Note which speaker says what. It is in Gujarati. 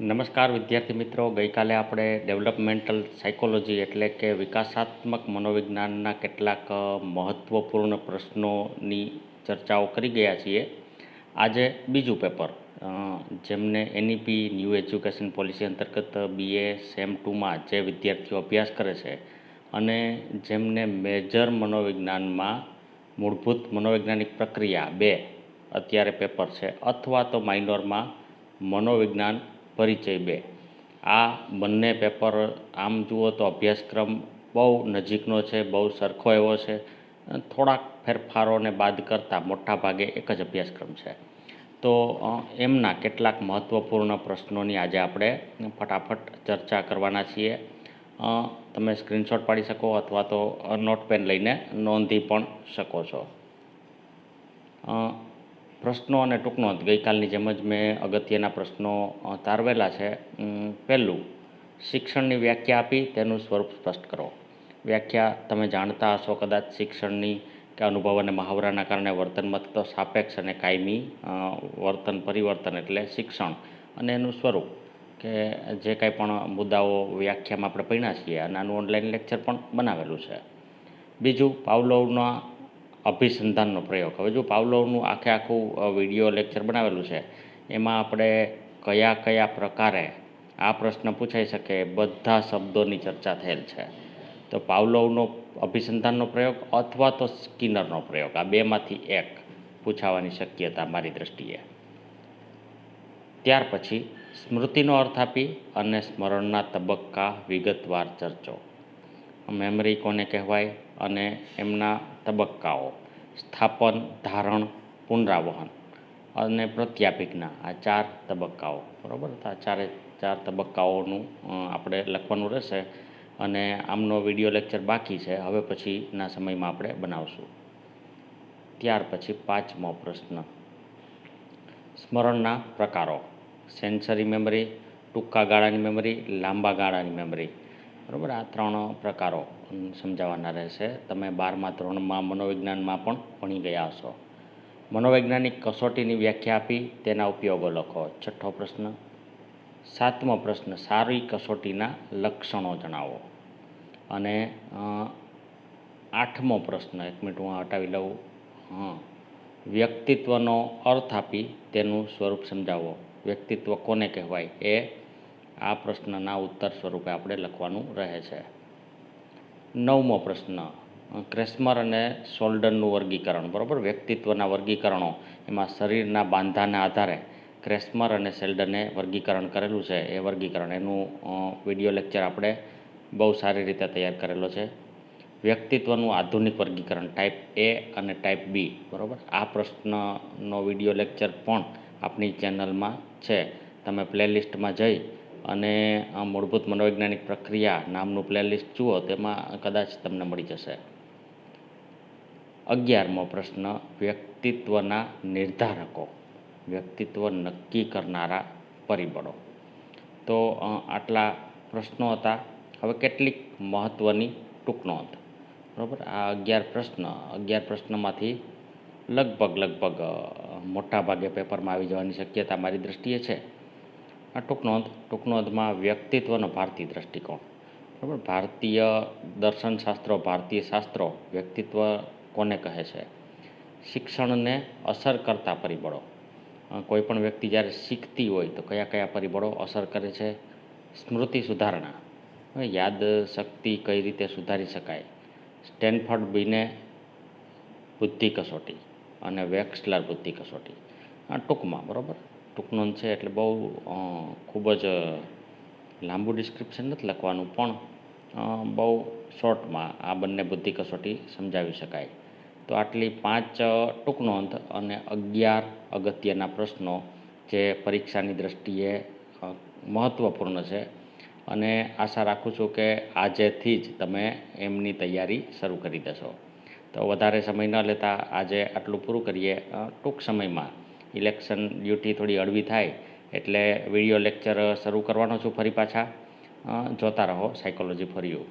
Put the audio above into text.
Speaker 1: નમસ્કાર વિદ્યાર્થી મિત્રો. ગઈકાલે આપણે ડેવલપમેન્ટલ સાયકોલોજી એટલે કે વિકાસાત્મક મનોવિજ્ઞાનના કેટલાક મહત્ત્વપૂર્ણ પ્રશ્નોની ચર્ચાઓ કરી ગયા છીએ. આજે બીજું પેપર જેમને એનઈપી ન્યૂ એજ્યુકેશન પોલિસી અંતર્ગત બીએ સેમ ટુમાં જે વિદ્યાર્થીઓ અભ્યાસ કરે છે અને જેમને મેજર મનોવિજ્ઞાનમાં મૂળભૂત મનોવૈજ્ઞાનિક પ્રક્રિયા બે અત્યારે પેપર છે અથવા તો માઇનોરમાં મનોવિજ્ઞાન પરિચય બે. આ બંને પેપર આમ જુઓ તો અભ્યાસક્રમ બહુ નજીકનો છે, બહુ સરખો એવો છે. થોડાક ફેરફારોને બાદ કરતાં મોટા ભાગે એક જ અભ્યાસક્રમ છે. તો એમના કેટલાક મહત્ત્વપૂર્ણ પ્રશ્નોની આજે આપણે ફટાફટ ચર્ચા કરવાના છીએ. તમે સ્ક્રીનશોટ પાડી શકો અથવા તો નોટપેન નોટ પેન લઈને નોંધી પણ શકો છો. પ્રશ્નો અને ટૂંક નોંધ ગઈકાલની જેમ જ મેં અગત્યના પ્રશ્નો તારવેલા છે. પહેલું, શિક્ષણની વ્યાખ્યા આપી, તેનું સ્વરૂપ સ્પષ્ટ કરો. વ્યાખ્યા તમે જાણતા હશો કદાચ શિક્ષણની કે અનુભવ અને મહાવરાના કારણે વર્તનમાં થતો સાપેક્ષ અને કાયમી વર્તન પરિવર્તન એટલે શિક્ષણ. અને એનું સ્વરૂપ કે જે કાંઈ પણ મુદ્દાઓ વ્યાખ્યામાં આપણે ભણ્યા છીએ અને આનું ઓનલાઈન લેક્ચર પણ બનાવેલું છે. બીજું, પાવલોવના અભિસંધાનનો પ્રયોગ. હવે જો પાવલોવનું આખે આખું વીડિયો લેક્ચર બનાવેલું છે, એમાં આપણે કયા કયા પ્રકારે આ પ્રશ્ન પૂછાઈ શકે બધા શબ્દોની ચર્ચા થયેલ છે. તો પાવલોવનો અભિસંધાનનો પ્રયોગ અથવા તો સ્કિનરનો પ્રયોગ, આ બેમાંથી એક પૂછાવાની શક્યતા મારી દૃષ્ટિએ ત્યાર પછી સ્મૃતિનો અર્થ આપી અને સ્મરણના તબક્કા વિગતવાર ચર્ચો. મેમરી કોને કહેવાય અને એમના તબક્કાઓ. સ્થાપન, ધારણ, પુનરાવહન અને પ્રત્યાપિકના આ ચાર તબક્કાઓ. બરાબર? આ ચારે, ચાર તબક્કાઓનું આપણે લખવાનું રહેશે અને આમનો વીડિયો લેક્ચર બાકી છે. હવે પછીના સમયમાં આપણે બનાવશું. ત્યાર પછી પાંચમો પ્રશ્ન. સ્મરણના પ્રકારો. સેન્સરી મેમરી, ટૂંકા ગાળાની મેમરી, લાંબા ગાળાની મેમરી. બરાબર? આ ત્રણ પ્રકારો સમજાવવાના રહેશે. તમે બારમા ધોરણમાં મનોવિજ્ઞાનમાં પણ ભણી ગયા હશો. મનોવૈજ્ઞાનિક કસોટીની વ્યાખ્યા આપી, તેના ઉપયોગો લખો. છઠ્ઠો પ્રશ્ન. સાતમો પ્રશ્ન. સારી કસોટીના લક્ષણો જણાવો. અને આઠમો પ્રશ્ન. એક મિનિટ હું હટાવી લઉં. હા. વ્યક્તિત્વનો અર્થ આપી તેનું સ્વરૂપ સમજાવો. વ્યક્તિત્વ કોને કહેવાય? એ આ પ્રશ્નના ઉત્તર સ્વરૂપે આપણે લખવાનું રહે છે. નવમો પ્રશ્ન, ક્રેસ્મર અને શોલ્ડરનું વર્ગીકરણ, બરાબર? વ્યક્તિત્વના વર્ગીકરણો. એમાં શરીરના બાંધાના આધારે ક્રેસ્મર અને સેલ્ડને વર્ગીકરણ કરેલું છે. એ વર્ગીકરણ, એનું વીડિયો લેક્ચર આપણે બહુ સારી રીતે તૈયાર કરેલો છે. વ્યક્તિત્વનું આધુનિક વર્ગીકરણ, ટાઈપ એ અને ટાઈપ બી, બરાબર? આ પ્રશ્નનો વીડિયો લેક્ચર પણ આપણી ચેનલમાં છે. તમે પ્લેલિસ્ટમાં જઈ અને આ મૂળભૂત મનોવૈજ્ઞાનિક પ્રક્રિયા નામનું પ્લેલિસ્ટ જુઓ, તેમાં કદાચ તમને મળી જશે. અગિયારમો પ્રશ્ન, વ્યક્તિત્વના નિર્ધારકો. વ્યક્તિત્વ નક્કી કરનારા પરિબળો. તો આટલા પ્રશ્નો હતા. હવે કેટલીક મહત્ત્વની ટૂંક નોંધ. બરાબર? આ અગિયાર પ્રશ્ન, અગિયાર પ્રશ્નમાંથી લગભગ લગભગ મોટા ભાગે પેપરમાં આવી જવાની શક્યતા મારી દૃષ્ટિએ છે. આ ટૂંક નોંધ, ટૂંક નોંધમાં વ્યક્તિત્વનો ભારતીય દ્રષ્ટિકોણ. બરાબર? ભારતીય દર્શનશાસ્ત્રો, ભારતીય શાસ્ત્રો વ્યક્તિત્વ કોને કહે છે? શિક્ષણને અસર કરતા પરિબળો. કોઈપણ કોઈ પણ વ્યક્તિ જ્યારે શીખતી હોય તો કયા કયા પરિબળો અસર કરે છે? સ્મૃતિ સુધારણા. યાદ શક્તિ કઈ રીતે સુધારી શકાય? સ્ટેનફર્ડ બીને બુદ્ધિ કસોટી અને વેક્સલર બુદ્ધિ કસોટી. આ ટૂંકમાં, બરાબર? ટૂંક નોંધ છે એટલે બહુ ખૂબ જ લાંબુ ડિસ્ક્રિપ્શન નથી લખવાનું પણ બહુ શોર્ટમાં આ બંને બુદ્ધિ કસોટી સમજાવી શકાય. તો આટલી પાંચ અ, ટૂંક નોંધ અને અગિયાર અગત્યના પ્રશ્નો જે પરીક્ષાની દ્રષ્ટિએ મહત્ત્વપૂર્ણ છે અને આશા રાખું છું કે આજેથી જ તમે એમની તૈયારી શરૂ કરી દેશો. તો વધારે સમય ન લેતા આજે આટલું પૂરું કરીએ ટૂંક સમયમાં. ઇલેક્શન ડ્યુટી થોડી અડવી થાય એટલે વીડિયો લેક્ચર શરૂ કરવાનો છું ફરી પાછા. જોતા રહો સાયકોલોજી ફોર યુ